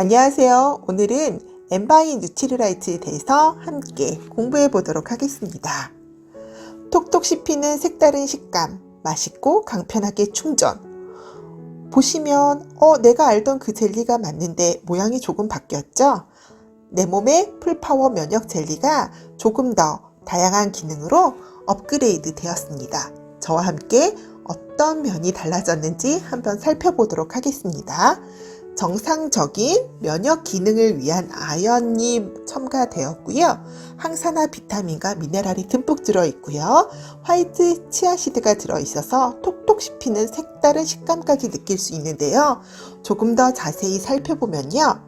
안녕하세요. 오늘은 엠바이 뉴트리라이트에 대해서 함께 공부해 보도록 하겠습니다. 톡톡 씹히는 색다른 식감, 맛있고 간편하게 충전. 보시면 어 내가 알던 그 젤리가 맞는데 모양이 조금 바뀌었죠? 내 몸의 풀파워 면역 젤리가 조금 더 다양한 기능으로 업그레이드 되었습니다. 저와 함께 어떤 면이 달라졌는지 한번 살펴보도록 하겠습니다. 정상적인 면역 기능을 위한 아연이 첨가되었고요. 항산화 비타민과 미네랄이 듬뿍 들어있고요. 화이트 치아시드가 들어있어서 톡톡 씹히는 색다른 식감까지 느낄 수 있는데요. 조금 더 자세히 살펴보면요.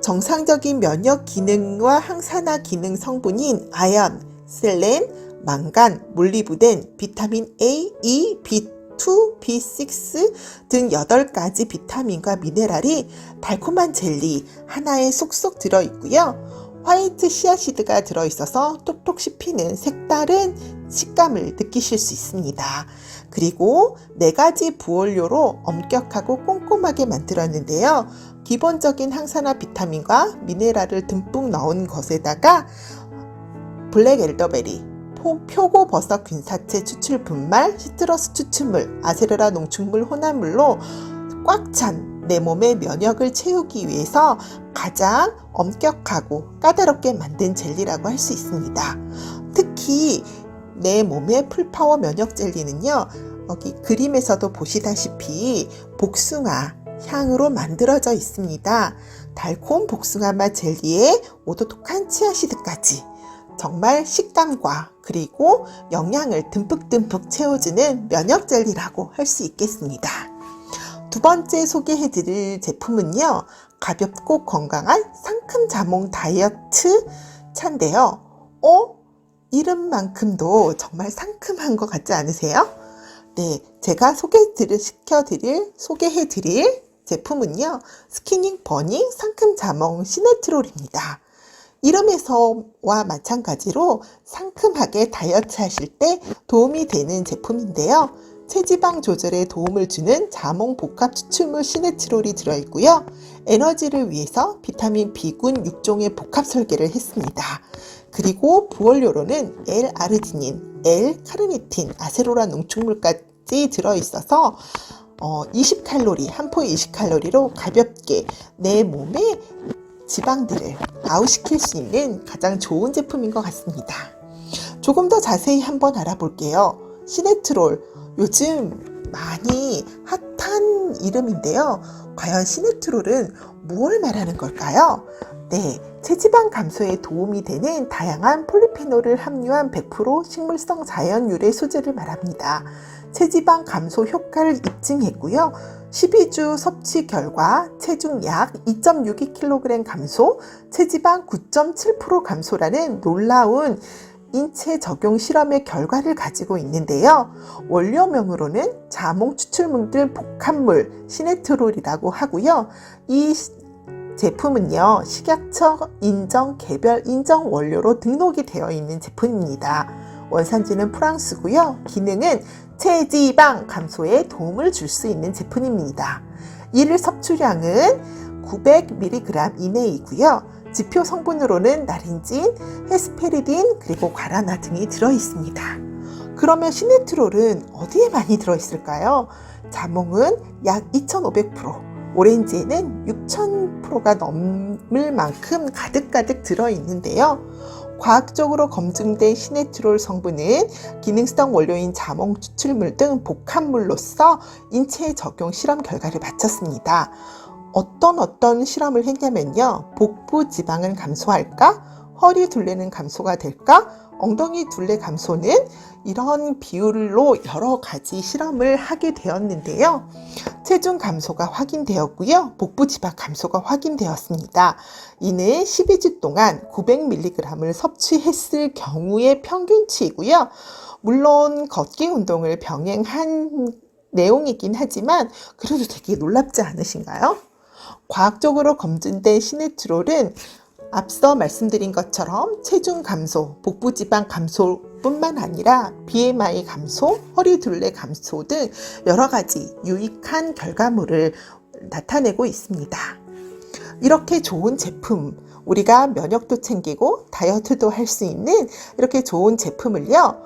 정상적인 면역 기능과 항산화 기능 성분인 아연, 셀렌, 망간, 몰리브덴, 비타민 A, E, B2, B6 등 8가지 비타민과 미네랄이 달콤한 젤리 하나에 쏙쏙 들어있고요. 화이트 씨앗시드가 들어있어서 톡톡 씹히는 색다른 식감을 느끼실 수 있습니다. 그리고 네 가지 부원료로 엄격하고 꼼꼼하게 만들었는데요. 기본적인 항산화 비타민과 미네랄을 듬뿍 넣은 것에다가 블랙 엘더베리, 표고 버섯 균사체 추출 분말, 시트러스 추출물, 아세르라 농축물 혼합물로 꽉 찬 내 몸의 면역을 채우기 위해서 가장 엄격하고 까다롭게 만든 젤리라고 할 수 있습니다. 특히 내 몸의 풀파워 면역 젤리는요, 여기 그림에서도 보시다시피 복숭아 향으로 만들어져 있습니다. 달콤 복숭아 맛 젤리에 오도독한 치아시드까지 정말 식감과 그리고 영양을 듬뿍듬뿍 채워주는 면역 젤리라고 할 수 있겠습니다. 두 번째 소개해 드릴 제품은요. 가볍고 건강한 상큼 자몽 다이어트 차인데요. 어? 이름만큼도 정말 상큼한 것 같지 않으세요? 네, 제가 소개시켜 드릴, 소개해 드릴 제품은요. 스키닝 버닝 상큼 자몽 시네트롤입니다. 이름에서와 마찬가지로 상큼하게 다이어트 하실 때 도움이 되는 제품인데요. 체지방 조절에 도움을 주는 자몽 복합 추출물 시네트롤이 들어있고요. 에너지를 위해서 비타민 B군 6종의 복합 설계를 했습니다. 그리고 부원료로는 L-아르지닌, L-카르니틴, 아세로라 농축물까지 들어있어서 어, 20칼로리, 한 포에 20칼로리로 가볍게 내 몸에 지방들을 아웃시킬 수 있는 가장 좋은 제품인 것 같습니다. 조금 더 자세히 한번 알아볼게요. 시네트롤, 요즘 많이 핫한 이름인데요. 과연 시네트롤은 무엇을 말하는 걸까요? 네, 체지방 감소에 도움이 되는 다양한 폴리페놀을 함유한 100% 식물성 자연 유래 소재를 말합니다. 체지방 감소 효과를 입증했고요. 12주 섭취 결과 체중 약 2.62kg 감소, 체지방 9.7% 감소라는 놀라운 인체 적용 실험의 결과를 가지고 있는데요. 원료명으로는 자몽 추출물들 복합물 시네트롤이라고 하고요. 이 제품은요, 식약처 인정 개별 인정 원료로 등록이 되어 있는 제품입니다. 원산지는 프랑스고요. 기능은 체지방 감소에 도움을 줄 수 있는 제품입니다. 이를 섭취량은 900mg 이내이고요. 지표 성분으로는 나린진, 헤스페리딘, 그리고 과라나 등이 들어 있습니다. 그러면 시네트롤은 어디에 많이 들어 있을까요? 자몽은 약 2,500%, 오렌지에는 6,000% 가 넘을 만큼 가득가득 들어 있는데요. 과학적으로 검증된 시네트롤 성분은 기능성 원료인 자몽 추출물 등 복합물로서 인체에 적용 실험 결과를 마쳤습니다. 어떤 어떤 실험을 했냐면요. 복부 지방은 감소할까? 허리 둘레는 감소가 될까? 엉덩이 둘레 감소는 이런 비율로 여러 가지 실험을 하게 되었는데요. 체중 감소가 확인되었고요. 복부 지방 감소가 확인되었습니다. 이는 12주 동안 900mg을 섭취했을 경우의 평균치이고요. 물론 걷기 운동을 병행한 내용이긴 하지만 그래도 되게 놀랍지 않으신가요? 과학적으로 검증된 시네트롤은 앞서 말씀드린 것처럼 체중 감소, 복부 지방 감소 뿐만 아니라 BMI 감소, 허리 둘레 감소 등 여러 가지 유익한 결과물을 나타내고 있습니다. 이렇게 좋은 제품, 우리가 면역도 챙기고 다이어트도 할 수 있는 이렇게 좋은 제품을요,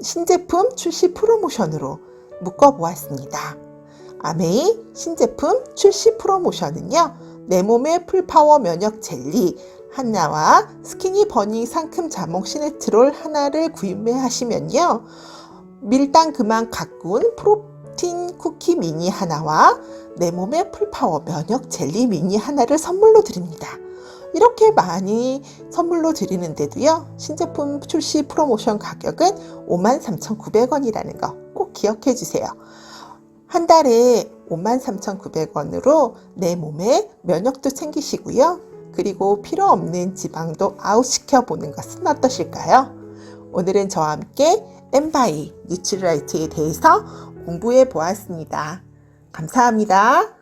신제품 출시 프로모션으로 묶어보았습니다. 아메이 신제품 출시 프로모션은요, 내 몸의 풀파워 면역 젤리 하나와 스키니 버닝 상큼 자몽 시네트롤 하나를 구매하시면요, 밀당 그만 가꾼 프로틴 쿠키 미니 하나와 내 몸의 풀파워 면역 젤리 미니 하나를 선물로 드립니다. 이렇게 많이 선물로 드리는데도요, 신제품 출시 프로모션 가격은 53,900원이라는 거 꼭 기억해 주세요. 한 달에 53,900원으로 내 몸에 면역도 챙기시고요. 그리고 필요 없는 지방도 아웃시켜 보는 것은 어떠실까요? 오늘은 저와 함께 엠바이 뉴트리라이트에 대해서 공부해 보았습니다. 감사합니다.